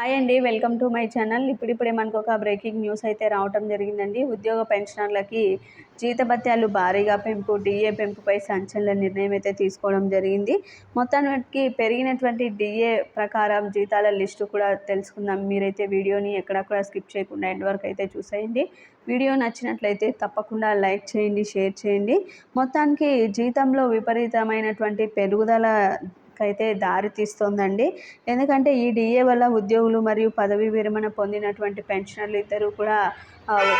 Hi అండి welcome to my channel. ఇప్పుడిప్పుడే మనకు ఒక బ్రేకింగ్ న్యూస్ అయితే రావటం జరిగిందండి. ఉద్యోగ పెన్షనర్లకి జీతభత్యాలు భారీగా పెంపు డిఏ పెంపుపై సంచలన నిర్ణయం అయితే తీసుకోవడం జరిగింది. మొత్తానికి పెరిగినటువంటి డిఏ ప్రకారం జీతాల లిస్టు కూడా తెలుసుకుందాం. మీరైతే వీడియోని ఎక్కడక్కడ కూడా స్కిప్ చేయకుండా ఎండ్ వరకు అయితే చూసేయండి. వీడియో నచ్చినట్లయితే తప్పకుండా లైక్ చేయండి షేర్ చేయండి. మొత్తానికి జీతంలో విపరీతమైనటువంటి పెరుగుదల అయితే దారి తీస్తోందండి. ఎందుకంటే ఈ డిఏ వల్ల ఉద్యోగులు మరియు పదవి విరమణ పొందినటువంటి పెన్షనర్లు ఇద్దరు కూడా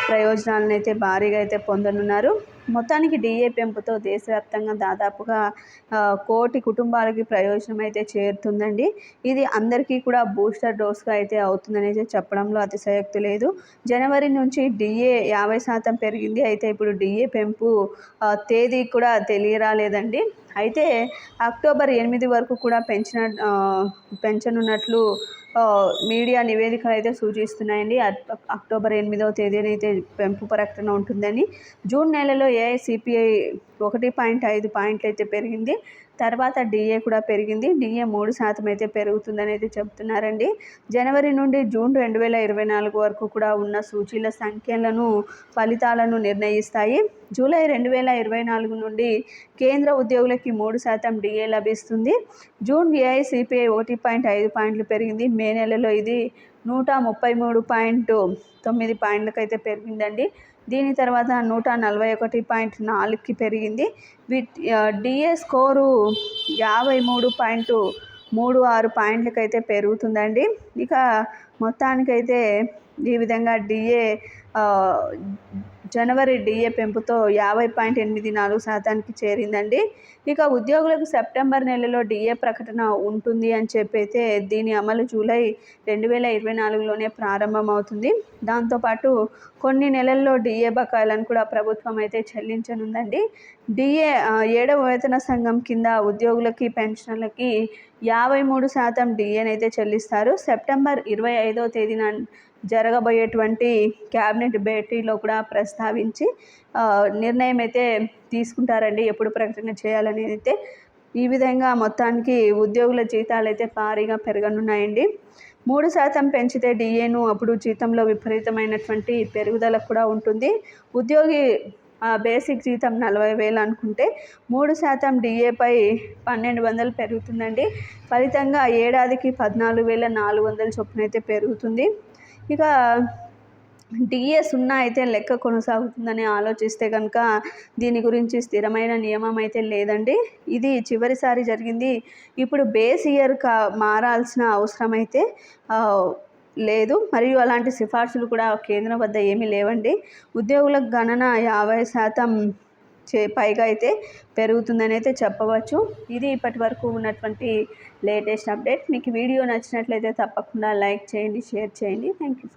ప్రయోజనాలను అయితే భారీగా అయితే పొందనున్నారు. మొత్తానికి డిఏ పెంపుతో దేశవ్యాప్తంగా దాదాపుగా కోటి కుటుంబాలకి ప్రయోజనం అయితే చేరుతుందండి. ఇది అందరికీ కూడా బూస్టర్ డోస్గా అయితే అవుతుందని చెప్పడంలో అతిశయోక్తి లేదు. జనవరి నుంచి డిఏ యాభై శాతం పెరిగింది. అయితే ఇప్పుడు డిఏ పెంపు తేదీ కూడా తెలియరాలేదండి. అయితే అక్టోబర్ ఎనిమిది వరకు కూడా పెంచిన పెంచనున్నట్లు మీడియా నివేదికలు అయితే సూచిస్తున్నాయండి. అక్టోబర్ ఎనిమిదవ తేదీనైతే పెంపు ప్రకటన ఉంటుందని. జూన్ నెలలో ఏఐసిపిఐ ఒకటి పాయింట్ ఐదు పాయింట్లు అయితే పెరిగింది. తర్వాత డిఏ కూడా పెరిగింది. డిఏ మూడు శాతం అయితే పెరుగుతుందని అయితే చెప్తున్నారండి. జనవరి నుండి జూన్ రెండు వేల ఇరవై నాలుగు వరకు కూడా ఉన్న సూచీల సంఖ్యలను ఫలితాలను నిర్ణయిస్తాయి. జూలై రెండు వేల ఇరవై నాలుగు నుండి కేంద్ర ఉద్యోగులకి మూడు శాతం డిఏ లభిస్తుంది. జూన్ ఏఐసిపిఐ ఒకటి పాయింట్ ఐదు పాయింట్లు పెరిగింది. మే నెలలో ఇది నూట ముప్పై మూడు పాయింట్ తొమ్మిది పాయింట్లకైతే పెరిగిందండి. దీని తర్వాత నూట నలభై ఒకటి పాయింట్ నాలుగుకి పెరిగింది. విత్ డిఏ స్కోరు యాభై మూడు పాయింట్ మూడు ఆరు పాయింట్లకైతే పెరుగుతుందండి. ఇక మొత్తానికైతే ఈ విధంగా డిఏ జనవరి డిఏ పెంపుతో యాభై పాయింట్ ఎనిమిది నాలుగు శాతానికి చేరిందండి. ఇక ఉద్యోగులకు సెప్టెంబర్ నెలలో డిఏ ప్రకటన ఉంటుంది అని చెప్పైతే దీని అమలు జూలై రెండు వేల ఇరవై నాలుగులోనే ప్రారంభమవుతుంది. దాంతోపాటు కొన్ని నెలల్లో డిఏ బకాయిలను కూడా ప్రభుత్వం అయితే చెల్లించనుందండి. డిఏ ఏడవ వేతన సంఘం కింద ఉద్యోగులకి పెన్షన్లకి యాభై మూడు శాతం డిఏనైతే చెల్లిస్తారు. సెప్టెంబర్ ఇరవై ఐదో తేదీన జరగబోయేటువంటి క్యాబినెట్ భేటీలో కూడా ప్రస్తావించి నిర్ణయం అయితే తీసుకుంటారండి. ఎప్పుడు ప్రకటన చేయాలనేది అయితే ఈ విధంగా మొత్తానికి ఉద్యోగుల జీతాలు అయితే భారీగా పెరగనున్నాయండి. మూడు శాతం పెంచితే డిఏను అప్పుడు జీతంలో విపరీతమైనటువంటి పెరుగుదల కూడా ఉంటుంది. ఉద్యోగి బేసిక్ జీతం నలభై వేలు అనుకుంటే మూడు శాతం డిఏపై పన్నెండు వందలు పెరుగుతుందండి. ఫలితంగా ఏడాదికి పద్నాలుగు వేల నాలుగు వందల చొప్పున అయితే పెరుగుతుంది. ఇక డిఏ సున్నా అయితే లెక్క కొనసాగుతుందని ఆలోచిస్తే కనుక దీని గురించి స్థిరమైన నియమం అయితే లేదండి. ఇది చివరిసారి జరిగింది. ఇప్పుడు బేస్ ఇయర్ కా మారాల్సిన అవసరం అయితే లేదు. మరియు అలాంటి సిఫార్సులు కూడా కేంద్రం వద్ద ఏమీ లేవండి. ఉద్యోగుల గణన యాభై శాతం చే పైగా అయితే పెరుగుతుందని అయితే చెప్పవచ్చు. ఇది ఇప్పటి వరకు ఉన్నటువంటి లేటెస్ట్ అప్డేట్. మీకు వీడియో నచ్చినట్లయితే తప్పకుండా లైక్ చేయండి షేర్ చేయండి. Thank you